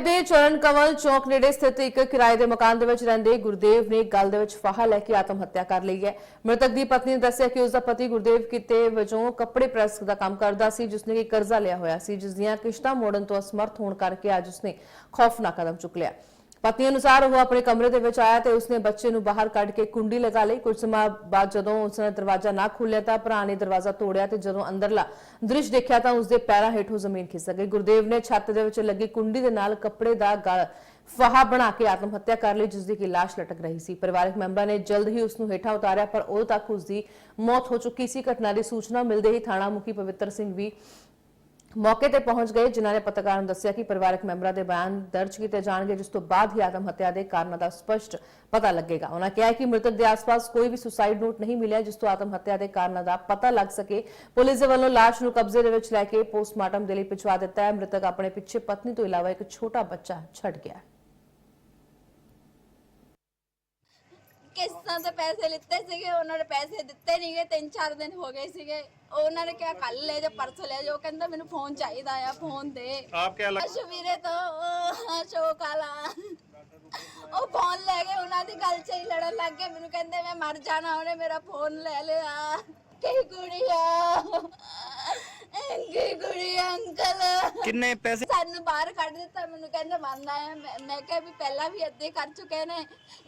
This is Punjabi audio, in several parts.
ਸਾਹਿਬ ਦੇ ਚਰਨ ਕਮਲ ਚੌਕ ਨੇੜੇ ਸਥਿਤ ਇੱਕ ਕਿਰਾਏ ਦੇ ਮਕਾਨ ਦੇ ਵਿੱਚ ਰਹਿੰਦੇ ਗੁਰਦੇਵ ਨੇ ਗਲ ਦੇ ਵਿੱਚ ਫਾਹਾ ਲੈ ਕੇ ਆਤਮ ਹੱਤਿਆ ਕਰ ਲਈ ਹੈ। ਮ੍ਰਿਤਕ ਦੀ ਪਤਨੀ ਨੇ ਦੱਸਿਆ ਕਿ ਉਸ ਦਾ ਪਤੀ ਗੁਰਦੇਵ ਕਿਤੇ ਵਜੋਂ ਕੱਪੜੇ ਪ੍ਰੈਸ ਦਾ ਕੰਮ ਕਰਦਾ ਸੀ, ਜਿਸਨੇ ਕਿ ਕਰਜ਼ਾ ਲਿਆ ਹੋਇਆ ਸੀ ਜਿਸ ਦੀਆਂ ਕਿਸ਼ਤਾਂ ਮੋੜਨ ਤੋਂ ਅਸਮਰਥ ਹੋਣ ਕਰਕੇ ਅੱਜ ਉਸਨੇ ਖੌਫਨਾਕ ਕਦਮ ਚੁੱਕ ਲਿਆ। ਪਤਨੀ ਅਨੁਸਾਰ ਉਹ ਆਪਣੇ ਕਮਰੇ ਦੇ ਵਿੱਚ ਆਇਆ ਤੇ ਉਸਨੇ ਬੱਚੇ ਨੂੰ ਬਾਹਰ ਕੱਢ ਕੇ ਕੁੰਡੀ ਲਗਾ ਲਈ। ਕੁਝ ਸਮਾਂ ਬਾਅਦ ਜਦੋਂ ਉਸਨੇ ਦਰਵਾਜ਼ਾ ਨਾ ਖੋਲ੍ਹਿਆ ਤਾਂ ਭਰਾ ਨੇ ਦਰਵਾਜ਼ਾ ਤੋੜਿਆ ਤੇ ਜਦੋਂ ਅੰਦਰਲਾ ਦ੍ਰਿਸ਼ ਦੇਖਿਆ ਤਾਂ ਉਸਦੇ ਪੈਰਾਂ ਹੇਠੋਂ ਜ਼ਮੀਨ ਖਿਸਕ ਗਈ। ਗੁਰਦੇਵ ਨੇ ਛੱਤ ਦੇ ਵਿੱਚ ਲੱਗੀ ਕੁੰਡੀ ਦੇ ਨਾਲ ਕੱਪੜੇ ਦਾ ਗਲ ਫਾਹਾ ਬਣਾ ਕੇ ਆਤਮ ਹੱਤਿਆ ਕਰ ਲਈ ਜਿਸ ਦੀ ਕਿ ਲਾਸ਼ ਲਟਕ ਰਹੀ ਸੀ। ਪਰਿਵਾਰਕ ਮੈਂਬਰਾਂ ਨੇ ਜਲਦ ਹੀ ਉਸ ਨੂੰ ਹੇਠਾਂ ਉਤਾਰਿਆ, ਪਰ ਉਦੋਂ ਤੱਕ ਉਸ ਦੀ ਮੌਤ ਹੋ ਚੁੱਕੀ ਸੀ। ਘਟਨਾ ਦੀ ਸੂਚਨਾ ਮਿਲਦੇ ਹੀ ਥਾਣਾ ਮੁਖੀ ਪਵਿੱਤਰ ਸਿੰਘ ਵੀ ਮੌਕੇ ਤੇ ਪਹੁੰਚ ਗਏ, ਜਿਨ੍ਹਾਂ ਨੇ ਪੱਤਰਕਾਰਾਂ ਨੂੰ ਦੱਸਿਆ ਕਿ ਪਰਿਵਾਰਕ ਮੈਂਬਰਾਂ ਦੇ ਬਿਆਨ ਦਰਜ ਕੀਤੇ ਜਾਣਗੇ, ਜਿਸ ਤੋਂ ਬਾਅਦ ਹੀ ਆਤਮ ਹੱਤਿਆ ਦੇ ਕਾਰਨਾਂ ਦਾ ਸਪਸ਼ਟ ਪਤਾ ਲੱਗੇਗਾ। ਉਹਨਾਂ ਕਿਹਾ ਕਿ ਮ੍ਰਿਤਕ ਦੇ ਆਸ-ਪਾਸ ਕੋਈ ਵੀ ਸੁਸਾਈਡ ਨੋਟ ਨਹੀਂ ਮਿਲਿਆ, ਜਿਸ ਤੋਂ ਆਤਮ ਹੱਤਿਆ ਦੇ ਕਾਰਨਾਂ ਦਾ ਪਤਾ ਲੱਗ ਸਕੇ। ਪੁਲਿਸ ਦੇ ਵੱਲੋਂ ਲਾਸ਼ ਨੂੰ ਕਬਜ਼ੇ ਦੇ ਵਿੱਚ ਲੈ ਕੇ ਪੋਸਟਮਾਰਟਮ ਦੇ ਲਈ ਭਿਜਵਾ ਦਿੱਤਾ ਹੈ। ਮ੍ਰਿਤਕ ਆਪਣੇ ਪਿੱਛੇ ਪਤਨੀ ਤੋਂ ਇਲਾਵਾ ਇੱਕ ਛੋਟਾ ਬੱਚਾ ਛੱਡ ਗਿਆ। ਹੈ ਕਿਸ਼ਤਾਂ ਤੇ ਪੈਸੇ ਲਿੱਤੇ ਸੀਗੇ ਉਹਨਾਂ ਨੇ ਪੈਸੇ ਦਿੱਤੇ ਨਹੀਂਗੇ ਤਿੰਨ ਚਾਰ ਦਿਨ ਹੋ ਗਏ ਸੀਗੇ। ਉਹਨਾਂ ਨੇ ਕਿਹਾ ਕੱਲ ਲੈ ਜਾ ਪਰਸੋਂ ਲੈ ਜਾ ਉਹ ਕਹਿੰਦਾ ਮੈਨੂੰ ਫੋਨ ਚਾਹੀਦਾ ਆ ਫੋਨ ਦੇ। ਆਪ ਕਿਆ ਲੱਗ ਅਸ਼ਵੀਰੇ ਤੋਂ ਉਹ ਅਸ਼ੋਕ ਵਾਲਾ। ਉਹ ਫੋਨ ਲੈ ਗਏ ਉਹਨਾਂ ਦੀ ਗੱਲ 'ਚ ਹੀ ਲੜਨ ਲੱਗ ਗਏ। ਮੈਨੂੰ ਕਹਿੰਦੇ ਮੈਂ ਮਰ ਜਾਣਾ ਉਹਨੇ ਮੇਰਾ ਫੋਨ ਲੈ ਲਿਆ। ਕੀ ਕੁੜੀਆ ਕੀ ਕਿੰਨੇ ਪੈਸੇ? ਸਾਨੂੰ ਬਾਹਰ ਕੱਢ ਦਿੱਤਾ ਮੈਨੂੰ ਕਹਿੰਦੇ ਮਰਨਾ ਹੈ ਮੈਂ ਮੈਂ ਕਿਹਾ ਵੀ ਪਹਿਲਾਂ ਵੀ ਅੱਧੇ ਕਰ ਚੁੱਕੇ ਨੇ।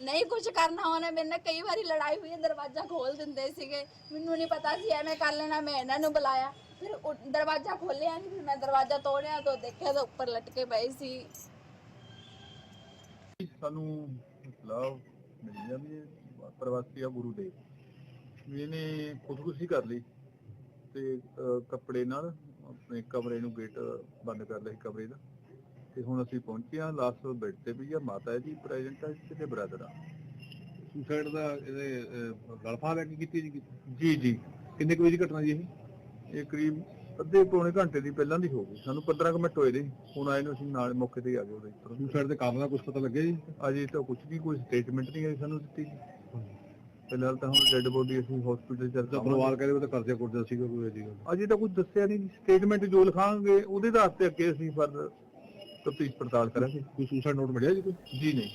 ਨਹੀਂ ਕੁਝ ਕਰਨਾ ਉਹਨੇ ਮੇਰੇ ਨਾਲ ਕਈ ਵਾਰੀ ਲੜਾਈ ਹੋਈ ਹੈ ਦਰਵਾਜ਼ਾ ਖੋਲ ਦਿੰਦੇ ਸੀਗੇ। ਮੈਨੂੰ ਨਹੀਂ ਪਤਾ ਸੀ ਐਵੇਂ ਕਰ ਲੈਣਾ ਮੈਂ ਇਹਨਾਂ ਨੂੰ ਬੁਲਾਇਆ। ਫਿਰ ਉਹ ਦਰਵਾਜ਼ਾ ਖੋਲਿਆ ਨਹੀਂ ਫਿਰ ਮੈਂ ਦਰਵਾਜ਼ਾ ਤੋੜਿਆ ਤਾਂ ਦੇਖਿਆ ਤਾਂ ਉੱਪਰ ਲਟਕੇ ਪਏ ਸੀ। ਸਾਨੂੰ ਇਤਲਾਹ ਮਿਲੀ ਵੀ ਇਹ ਪ੍ਰਵਾਸੀ ਆ ਗੁਰੂ ਵੀ ਇਹਨੇ ਖੁਦਕੁਸ਼ੀ ਕਰ ਲਈ ਤੇ ਅਹ, ਕੱਪੜੇ ਨਾਲ ਆਪਣੇ ਕਮਰੇ ਨੂੰ ਗੇਟ ਬੰਦ ਕਰ ਲਿਆ ਸੀ ਕਮਰੇ ਦਾ। ਤੇ ਹੁਣ ਅਸੀਂ ਪਹੁੰਚੇ ਆ ਲਾਸਟ ਬੈੱਡ ਤੇ ਵੀ ਆ ਮਾਤਾ ਜੀ ਪ੍ਰੈਜ਼ੈਂਟ ਆ ਤੇ ਬ੍ਰਦਰ ਆ। ਸੁਸਾਈਡ ਦਾ ਇਹਦੇ ਗਲਫਾ ਲੈ ਕੇ ਕੀਤੀ ਜੀ ਜੀ ਜੀ। ਕਿੰਨੇ ਕੁ ਵਜੇ ਘਟਨਾ ਜੀ ਇਹ? ਇਹ ਕਰੀਬ ਅੱਧੇ ਪੌਣੇ ਘੰਟੇ ਦੀ ਪਹਿਲਾਂ ਦੀ ਹੋ ਗਈ। ਸਾਨੂੰ 15 ਕੁ ਮਿੰਟ ਹੋਏ ਦੇ ਹੁਣ ਆਏ ਨੂੰ ਅਸੀਂ ਨਾਲ ਮੌਕੇ ਤੇ ਆ ਗਏ ਉਹਦੇ ਸੁਸਾਈਡ ਦੇ ਕਾਰਨ ਦਾ ਕੁਝ ਪਤਾ ਲੱਗਿਆ ਜੀ? ਅਜੇ ਤਾਂ ਕੁਝ ਵੀ ਕੋਈ ਸਟੇਟਮੈਂਟ ਨਹੀਂ ਆਈ ਸਾਨੂੰ ਦਿੱਤੀ ਫਿਲਹਾਲ ਤਾਂ ਹੁਣ ਡੈੱਡ ਬੋਡੀ ਅਸੀਂ ਹਸਪੀਟਲ ਚ ਰਖਾਵਾਂਗੇ ਪਰਿਵਾਰ ਕਹਿੰਦੇ ਉਹ ਤਾਂ ਕਰਜ਼ਾ ਕੁਰਜ਼ਾ ਸੀਗਾ ਕੋਈ ਜੀ ਅਜੇ ਤਾਂ ਕੁਝ ਦੱਸਿਆ ਨਹੀਂ ਸਟੇਟਮੈਂਟ ਜੋ ਲਿਖਾਂਗੇ ਉਹਦੇ ਆਧਾਰ ਤੇ ਅੱਗੇ ਅਸੀਂ ਫਰਦਰ ਤਫਤੀਸ਼ ਪੜਤਾਲ ਕਰਾਂਗੇ। ਕੋਈ ਸੁਸਾਈਡ ਨੋਟ ਮਿਲਿਆ ਜੀ ਕੋਈ? ਜੀ ਨਹੀਂ।